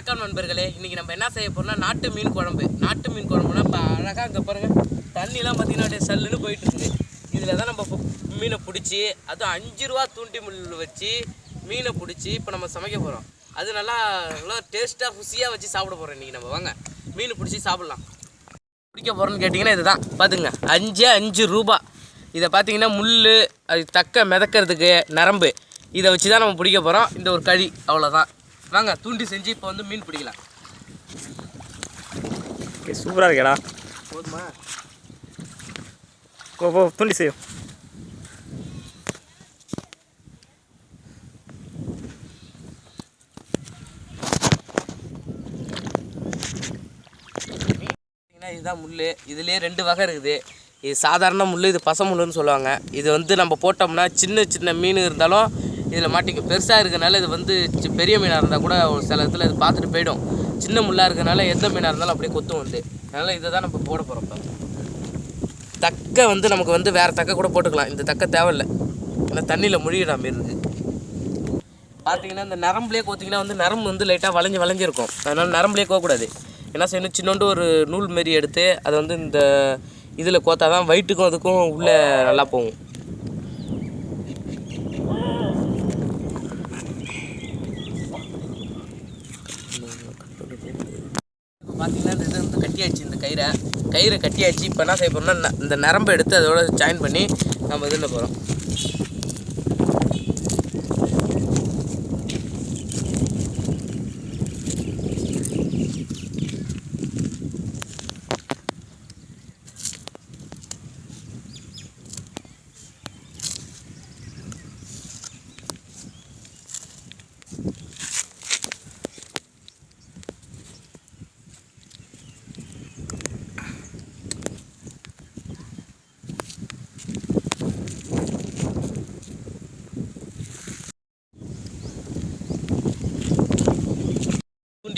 வணக்கம் நண்பர்களே. இன்றைக்கி நம்ம என்ன செய்ய போகிறோம்னா நாட்டு மீன் குழம்பு. நாட்டு மீன் குழம்புனா இப்போ அழகாக இங்கே பாருங்கள் தண்ணிலாம் பார்த்தீங்கன்னா அப்படியே சல்லுன்னு போயிட்டு இருக்குது இதில் தான் நம்ம மீனை பிடிச்சி அதுவும் அஞ்சு ரூபா தூண்டி முள் வச்சு மீனை பிடிச்சி இப்போ நம்ம சமைக்க போகிறோம் அது நல்லா நல்லா டேஸ்ட்டாக ருசியாக வச்சு சாப்பிட போகிறோம் இன்றைக்கி நம்ம. வாங்க மீன் பிடிச்சி சாப்பிட்லாம். பிடிக்க போகிறோன்னு கேட்டிங்கன்னா இதுதான். பார்த்துங்க அஞ்சு அஞ்சு ரூபா. இதை பார்த்தீங்கன்னா முள் அது தக்க மிதக்கிறதுக்கு நரம்பு. இதை வச்சு தான் நம்ம பிடிக்க போகிறோம் இந்த ஒரு கழி அவ்வளோதான் வாங்க தூண்டி செஞ்சு இப்போ வந்து மீன் பிடிக்கலாம். ஓகே சூப்பராக இருக்கேடா. போதுமா? போ போ துண்டி செய்யும் இதுதான் முள் இதுலேயே ரெண்டு வகை இருக்குது. இது சாதாரண முள் இது பச முள்ளுன்னு சொல்லுவாங்க. இது வந்து நம்ம போட்டோம்னா சின்ன சின்ன மீன் இருந்தாலும் இதில் மாட்டிக்கும் பெருசாக இருக்கிறனால இது வந்து பெரிய மீனாக இருந்தால் கூட ஒரு சில இடத்துல இது பார்த்துட்டு போயிடும். சின்ன முள்ளாக இருக்கனால எந்த மீனாக இருந்தாலும் அப்படியே கொத்தும் வந்து அதனால் இதை தான் நம்ம போட போகிறோம் இப்போ. தக்க வந்து நமக்கு வந்து வேறு தக்க கூட போட்டுக்கலாம். இந்த தக்க தேவையில்லை. ஏன்னா தண்ணியில் முழுகிடா மாரி இருக்குது பார்த்தீங்கன்னா இந்த நரம்புலேயே கோத்திங்கன்னா வந்து நரம்பு வந்து லைட்டாக வளைஞ்சு வளைஞ்சிருக்கும் அதனால் நரம்புலேயே கோக்கூடாது என்ன செய்யணும்? சின்னோண்டு ஒரு நூல் மாரி எடுத்து அதை வந்து இந்த இதில் கோத்தா தான் வயிற்றுக்கும் அதுக்கும் உள்ளே நல்லா போகும் இப்போ பார்த்தீங்கன்னா இந்த இது வந்து கட்டியாச்சு இந்த கயிறை. கயிறை கட்டியாச்சு இப்போ என்ன செய்ய போகிறோம்னா இந்த நரம்பை எடுத்து அதோட ஜாயின் பண்ணி நம்ம இதில் போகிறோம்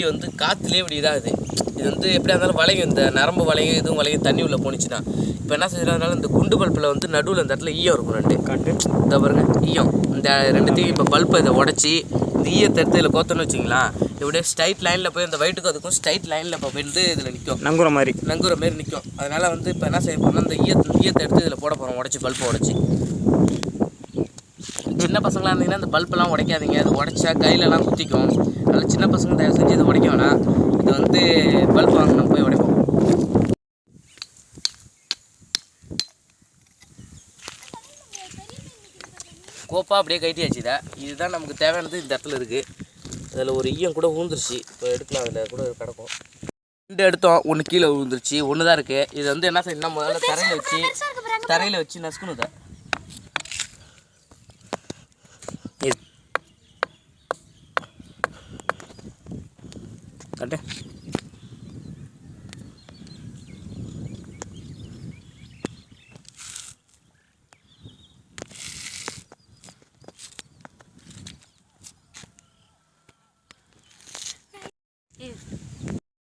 தூண்டி வந்து காற்றுலேயே இப்படி இதாகுது இது வந்து எப்படியா இருந்தாலும் வளையும். இந்த நரம்பு வளையும் இதுவும் வளையும் தண்ணி உள்ள போணுச்சுன்னா இப்போ என்ன செய்யறதுனால இந்த குண்டு பல்பில் வந்து நடுவில் இந்த இடத்துல ஈயம் இருக்கும் ரெண்டு. காட்டு இந்த பாருங்க ஈயம். இந்த ரெண்டுத்தையும் இப்போ பல்பை இதை உடச்சி இந்த ஈயத்தை எடுத்து இதில் கோத்தோன்னு வச்சிங்களா இப்படியே ஸ்ட்ரைட் லைனில் போய் இந்த வயிற்றுக்கும் அதுக்கும் ஸ்ட்ரைட் லைனில் இப்போ வந்து இதில் நிற்கும் நங்குற மாதிரி. நங்குற மாரி நிற்கும் அதனால் வந்து இப்போ என்ன செய்ய போகிறோம்னா இந்த ஈயத்தை ஈயத்தை எடுத்து இதில் போட போகிறோம் உடச்சி பல்பை உடச்சி. சின்ன பசங்களாக இருந்தீங்கன்னா இந்த பல்பெல்லாம் உடைக்காதீங்க. அது உடைச்சா கையிலலாம் குத்திக்கும். அதனால் சின்ன பசங்க தயவு செஞ்சு இது உடைக்க வேணாம். இது வந்து பல்ப் வாங்க நம்ம போய் உடைப்போம். கோப்பா அப்படியே கைட்டியாச்சு இதை. இதுதான் நமக்கு தேவையானது இந்த இடத்துல இருக்குது அதில் ஒரு ஈயம் கூட ஊந்துருச்சு இப்போ எடுக்கலாம் அதில் கூட கிடக்கும். ரெண்டு எடுத்தோம். ஒன்று கீழே விழுந்துருச்சு ஒன்று தான் இருக்குது இது வந்து என்ன செய்யணும் முதல்ல தரையில் வச்சு தரையில் வச்சு நசுக்கணும் இதை. காட்டு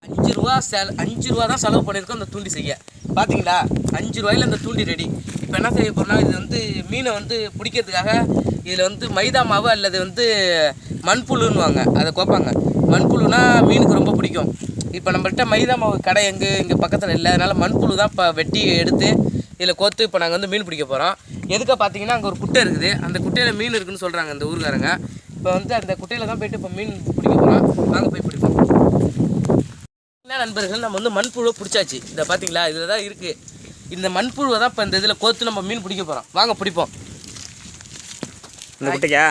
அஞ்சு ரூபா செல அஞ்சு ரூபா தான் செலவு பண்ணியிருக்கோம் அந்த தூண்டி செய்ய. பார்த்தீங்களா அஞ்சு ரூபாயில அந்த தூண்டி ரெடி இப்போ என்ன செய்ய போகிறோம்னா இது வந்து மீனை வந்து பிடிக்கிறதுக்காக இதில் வந்து மைதா மாவு அல்லது வந்து மண்புழுன்னுவாங்க. அதை கோப்பாங்க. மண்புழுனா மீனுக்கு ரொம்ப பிடிக்கும். இப்போ நம்மள்கிட்ட மைதா மாவு கடை எங்கே? இங்கே பக்கத்தில் இல்லை. அதனால் மண்புழு தான் இப்போ வெட்டி எடுத்து இதில் கோத்து இப்போ நாங்கள் வந்து மீன் பிடிக்க போகிறோம் எதுக்காக பார்த்தீங்கன்னா அங்கே ஒரு குட்டை இருக்குது. அந்த குட்டையில் மீன் இருக்குன்னு சொல்கிறாங்க இந்த ஊருக்காரங்க. இப்போ வந்து அந்த குட்டையில் தான் போயிட்டு இப்போ மீன் பிடிக்க போகிறோம் வாங்க போய் பிடிப்போம். என்ன நண்பர்கள் நம்ம வந்து மண்புழுவை பிடிச்சாச்சு. இதை பார்த்தீங்களா இதில் தான் இருக்குது இந்த மண்புழுவை தான் இப்போ இந்த இதில் கோத்து நம்ம மீன் பிடிக்க போகிறோம் வாங்க பிடிப்போம். இந்த குட்டைக்கா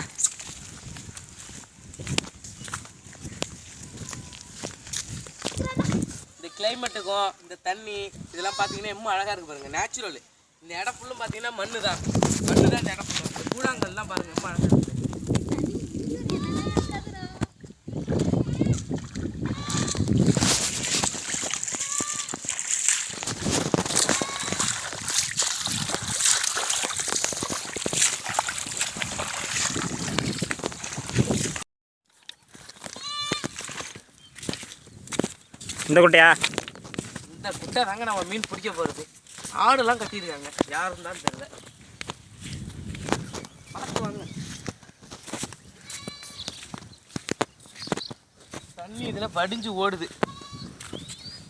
இந்த கிளைமேட்டுக்கும் இந்த தண்ணி இதெல்லாம் பார்த்தீங்கன்னா ரொம்ப அழகாக இருக்கு பாருங்க. நேச்சுரல் இந்த இடம் ஃபுல்லும் பார்த்தீங்கன்னா மண்ணு தான் மண்ணு தான் இந்த இடம் ஃபுல்லும் இந்த கூழாங்கல்லாம் பாருங்க எம்மா அழகாக இருக்கு. இந்த குட்டையா? இந்த குட்டை தாங்க நம்ம மீன் பிடிக்க போகிறது ஆடுலாம் கட்டியிருக்காங்க. யார் இருந்தாலும் தெரியல. பார்த்து வாங்க. தண்ணி இதில் படிஞ்சு ஓடுது.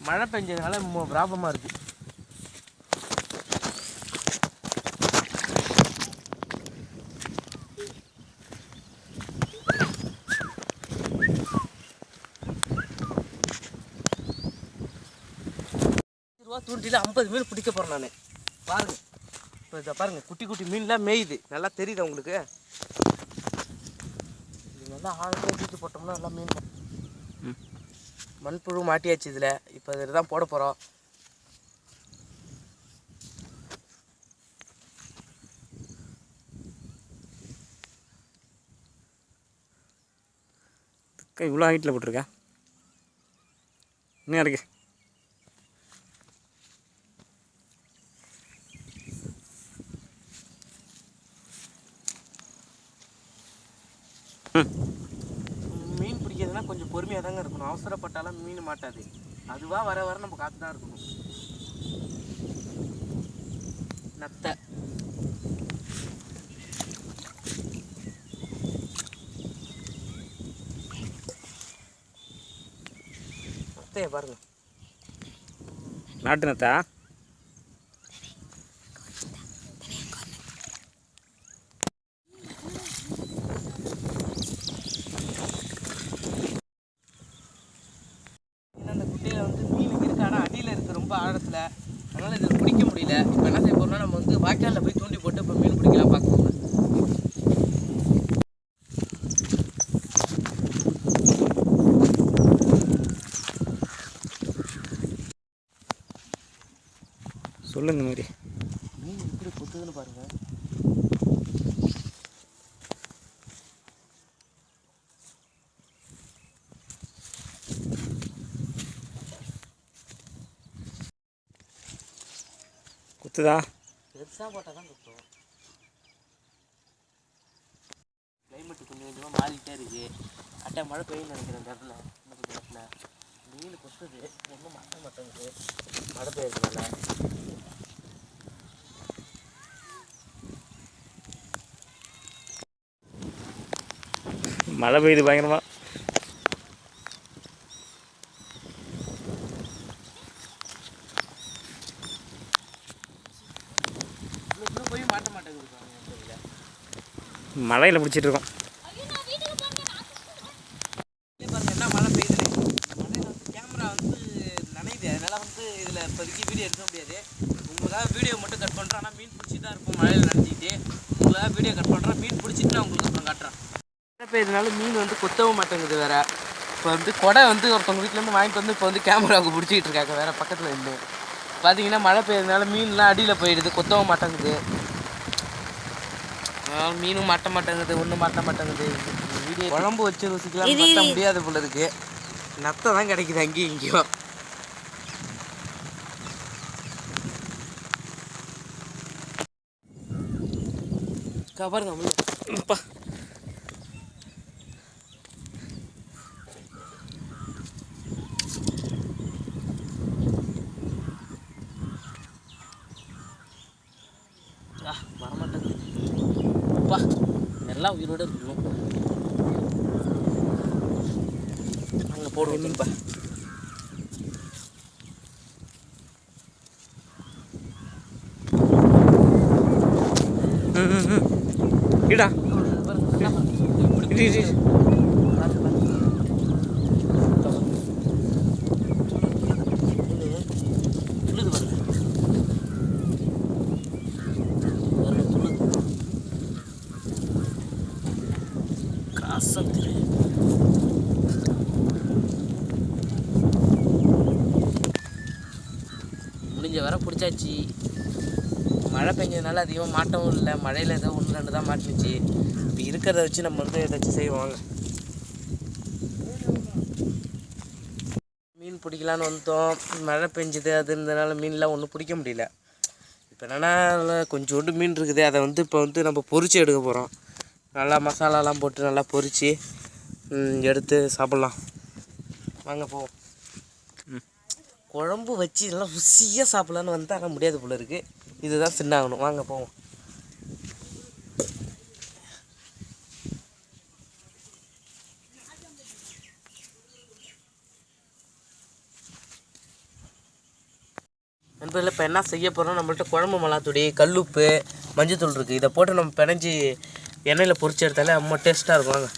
மழை பெஞ்சதுனால ப்ராப்ளமாக இருக்குது தூண்டியில் ஐம்பது மீன் பிடிக்க போகிறேன் நான். பாருங்க. இப்போ இதை பாருங்க குட்டி குட்டி மீன்லாம் மேயுது. நல்லா தெரியுதா உங்களுக்கு? இது நல்லா ஆழமாக தூக்கி போட்டோம்னா நல்லா மீன். மண்புழு மாட்டியாச்சு இதில். இப்போ இதில் தான் போட போகிறோம் இவ்வளோ ஹைட்டில் போட்டிருக்கா? இன்னும் இருக்கு மீன் பிடிக்கிறதுனா கொஞ்சம் பொறுமையாக தாங்க இருக்கணும். அவசரப்பட்டாலும் மீன் மாட்டாது. அதுவாக வர வர நம்ம காத்து தான் இருக்கணும். நத்தை. நத்தையை பாருங்க. நாட்டு நத்தா ஏன்னா அந்த குட்டையில் வந்து மீன் இருக்கு ஆனால் அடியில் இருக்குது ரொம்ப ஆழத்தில் அதனால் இதில் பிடிக்க முடியல இப்போ என்ன செய்ய போகிறோம்னா நம்ம வந்து வாய்க்காலில் போய் தூண்டி போட்டு இப்போ மீன் பிடிக்கலாம் பார்க்கோங்க சொல்லு இந்த மாதிரி மீன் எப்படி கொத்துதுன்னு பாருங்க. குத்துதா? பெருசாக போட்டால் தான் கொத்தும். கிளைமேட் கொஞ்சம் கொஞ்சமாக மாறிக்கிட்டே இருக்கு. அட்டை மழை பெய்யும்னு நினைக்கிறேன் இந்த இடத்துல இந்த இடத்துல வெயில் கொத்துது. ஒன்றும் மாட்ட மாட்டேங்குது மழை பெய்யறதுனால மழை பெய்யுது பயங்கரமா இன்னும் போய் மாட்ட மாட்டேங்குது பாருங்க இந்த இதுல. மழையில் பிடிச்சிட்டு இருக்கோம் இங்க பாருங்க என்ன மழை பெய்யுதுன்னு மழையில வந்து கேமரா வந்து நனையுது மழையில் வந்து இதில் இப்போதைக்கு வீடியோ எடுக்க முடியாது உங்களுக்காக வீடியோ மட்டும் கட் பண்ணுறோம் ஆனால் மீன் பிடிச்சி தான் இருக்கும் மழையில் நினச்சிக்கிட்டு உங்களுக்காக வீடியோ கட் பண்ணுறோம் மீன் பிடிச்சிட்டு நான் உங்களுக்கு அப்புறம் காட்டுறேன் பெய்யறதுனால மீன் வந்து கொத்தவும் மாட்டேங்குது வேற. இப்போ வந்து கொடை வந்து ஒருத்தவங்க வீட்டிலேருந்து வாங்கிட்டு வந்து இப்போ வந்து கேமராவுக்கு பிடிச்சிக்கிட்டு இருக்காங்க வேற பக்கத்தில் இருந்து பார்த்தீங்கன்னா மழை பெய்யறதுனால மீன்லாம் அடியில் போயிடுது கொத்தவும் மாட்டேங்குது. மீனும் மாட்ட மாட்டேங்குது ஒன்றும் மாட்ட மாட்டேங்குது. வீடியோ குழம்பு வச்சு ருசிக்கலாம் மாட்ட முடியாது போல இருக்கு. நத்தை தான் கிடைக்குது அங்கேயும் இங்கேயும். அக்கா பாருங்க ஆ வரமாட்டேங்குது. அப்பா எல்லாம் உயிரோட இருக்கணும். அங்கே போடுவோம் திரும்ப ம் ம் ம். இடா. பிடிச்சாச்சு மழை பெஞ்சதுனால அதிகமாக மாட்டவும் இல்லை. மழையில் ஏதோ ஒன்று ரெண்டு தான் மாட்டுச்சு இப்போ இருக்கிறத வச்சு நம்ம வந்து ஏதாச்சும் செய்வாங்க மீன் பிடிக்கலான்னு வந்தோம் மழை பெஞ்சுது அது இருந்ததுனால மீன்லாம் ஒன்றும் பிடிக்க முடியல. இப்போ என்னென்னா கொஞ்சோண்டு மீன் இருக்குது. அதை வந்து இப்போ வந்து நம்ம பொறிச்சு எடுக்க போகிறோம் நல்லா மசாலாலாம் போட்டு நல்லா பொறிச்சு எடுத்து சாப்பிட்லாம். வாங்க போவோம். குழம்பு வச்சு இதெல்லாம் ருசியாக சாப்பிட்லான்னு வந்து ஆனால் முடியாது போல இருக்குது இதுதான் சின்னாகணும். வாங்க போவோம். நண்பர்கள் இப்போ என்ன செய்ய போகிறோம் நம்மள்ட்ட குழம்பு மிளகாத்துடி கல்லுப்பு மஞ்சத்தூள் இருக்குது இதை போட்டு நம்ம பிணைஞ்சி எண்ணெயில் பொறிச்சு எடுத்தாலே அம்மா டேஸ்ட்டாக இருக்கும். வாங்க.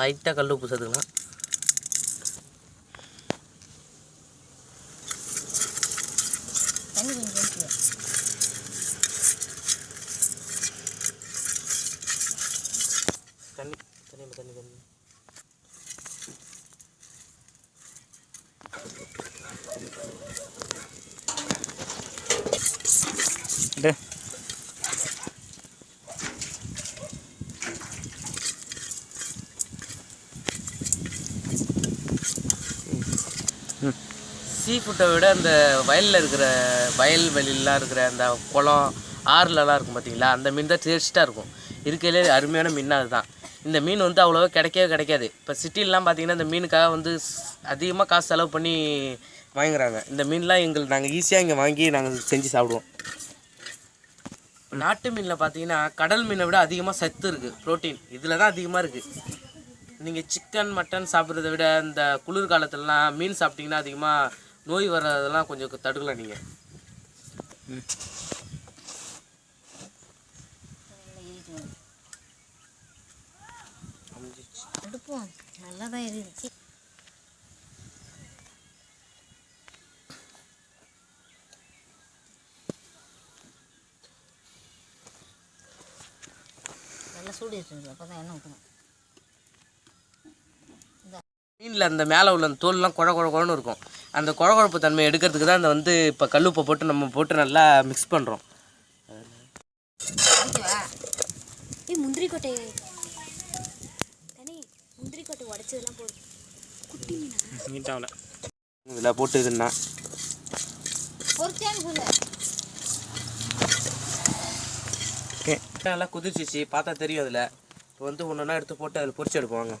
லைட்டாக கல்லுப்பு சேர்த்துக்கலாம். தண்ணி கொஞ்சம் ஊற்றிடுவேன் தண்ணி தண்ணி தண்ணி தண்ணி இது சீ ஃபுட்டை விட அந்த வயலில் இருக்கிற வயல் வெளியிலலாம் இருக்கிற அந்த குளம் ஆறுலலாம் இருக்கும் பார்த்தீங்களா அந்த மீன் தான் டேஸ்ட்டாக இருக்கும். இருக்கையிலே அருமையான மீன் அதுதான். இந்த மீன் வந்து அவ்வளோவா கிடைக்கவே கிடைக்காது. இப்போ சிட்டிலலாம் பார்த்தீங்கன்னா இந்த மீனுக்காக வந்து அதிகமாக காசு செலவு பண்ணி வாங்குறாங்க இந்த மீன்லாம் எங்களுக்கு நாங்கள் ஈஸியாக இங்கே வாங்கி நாங்கள் செஞ்சு சாப்பிடுவோம். நாட்டு மீனில் பார்த்தீங்கன்னா கடல் மீனை விட அதிகமாக சத்து இருக்குது ப்ரோட்டீன் இதில் தான் அதிகமாக இருக்குது நீங்கள் சிக்கன் மட்டன் சாப்பிட்றத விட இந்த குளிர் காலத்துலலாம் மீன் சாப்பிட்டிங்கன்னா அதிகமாக நோய் வர்றதெல்லாம் கொஞ்சம் தடுக்கலாம் நீங்கள் அடுப்போம். நல்லா தான் இருந்துச்சு. நல்லா சூடு இருக்குது அப்போ தான் எண்ணெய் ஊற்றணும் மீனில் அந்த மேலே உள்ள அந்த தோல்லாம் குழ குழ குழன்னு இருக்கும். அந்த குழ குழப்பு தன்மையை எடுக்கிறதுக்கு தான் அந்த வந்து இப்போ கல்லுப்பை போட்டு நம்ம போட்டு நல்லா மிக்ஸ் பண்ணுறோம் முந்திரி கொட்டை தனி முந்திரி கொட்டை உடச்சதெல்லாம் போடு. குட்டி மீனா? நீட்டாகல இதில் போட்டு இதுன்னா. ஓகே நல்லா குதிச்சிச்சு பார்த்தா தெரியும் அதில். இப்போ வந்து ஒன்று ஒன்றா எடுத்து போட்டு அதில் பொரிச்சு எடுப்போங்க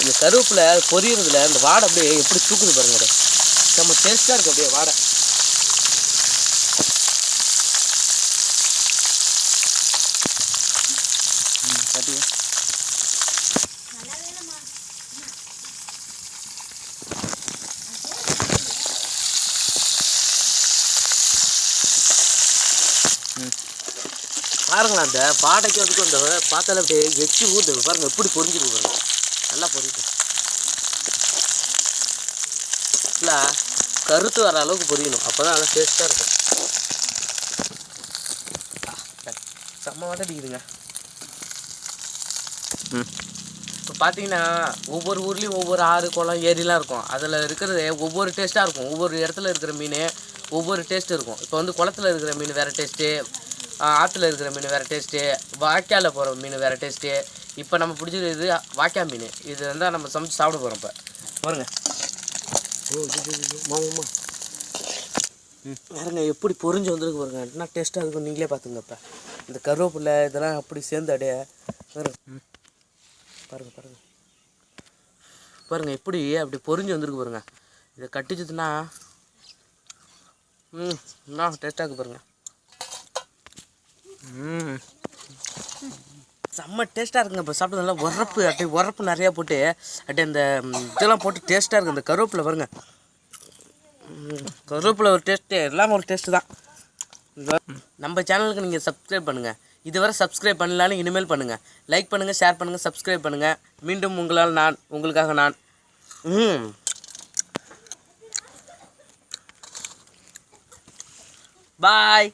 இந்த கருவேப்பிலை பொரியறதுல அந்த வாடை அப்படியே எப்படி தூக்குது பாருங்க அது நம்ம டேஸ்ட்டாக இருக்குது அப்படியே வாடை. பாருங்களேன் அந்த வாடைக்கு அதுக்கு அந்த பார்த்தாலே அப்படியே எச்சி ஊது பாருங்கள் எப்படி பொறிஞ்சிருக்கு பாருங்க. நல்லா பொரியுது. இல்லை கருத்து வர அளவுக்கு பொரியணும். அப்போ தான் நல்லா டேஸ்ட்டாக இருக்கும். செம்ம வாட்டை அடிக்குதுங்க. இப்போ பார்த்தீங்கன்னா ஒவ்வொரு ஊர்லேயும் ஒவ்வொரு ஆறு குளம் ஏரிலாம் இருக்கும். அதில் இருக்கிறது ஒவ்வொரு டேஸ்ட்டாக இருக்கும். ஒவ்வொரு இடத்துல இருக்கிற மீன் ஒவ்வொரு டேஸ்ட் இருக்கும். இப்போ வந்து குளத்துல இருக்கிற மீன் வேறு டேஸ்ட்டு ஆற்றுல இருக்கிற மீன் வேறு டேஸ்ட்டு வாய்க்கால போகிற மீன் வேறு டேஸ்ட்டு இப்போ நம்ம பிடிச்சது இது வாய்க்கா மீன். இது வந்து நம்ம சமைச்சு சாப்பிட போகிறோம் இப்போ. பாருங்க. ஓ இது, இது, இது, மாமா பாருங்க எப்படி பொரிஞ்சு வந்திருக்கு பாருங்க. என்ன டேஸ்ட்டாக இருக்கும் நீங்களே பார்த்துங்க இப்போ இந்த கருவேப்பிலை இதெல்லாம் அப்படி சேர்ந்து அப்படியே பாருங்க பாருங்க. பாருங்க எப்படி அப்படி பொரிஞ்சு வந்திருக்கு பாருங்க. இதை கட்டிச்சதுன்னா ம் என்ன டேஸ்ட்டாக இருக்கு பாருங்க. ம். செம்ம டேஸ்ட்டாக இருக்குங்க இப்போ சாப்பிட்டு நல்லா உரப்பு அப்படியே உரப்பு நிறையா போட்டு அப்படியே அந்த இதெல்லாம் போட்டு டேஸ்ட்டாக இருக்குது இந்த கருவேப்பிலை பாருங்க. கருவேப்பில் ஒரு டேஸ்ட்டு எல்லாமே ஒரு டேஸ்ட்டு தான். நம்ம சேனலுக்கு நீங்கள் சப்ஸ்கிரைப் பண்ணுங்கள் இதுவரை சப்ஸ்கிரைப் பண்ணலான்னு இனிமேல் பண்ணுங்கள் லைக் பண்ணுங்கள் ஷேர் பண்ணுங்கள் சப்ஸ்கிரைப் பண்ணுங்கள் மீண்டும் உங்களால் நான் உங்களுக்காக நான் ம். பாய்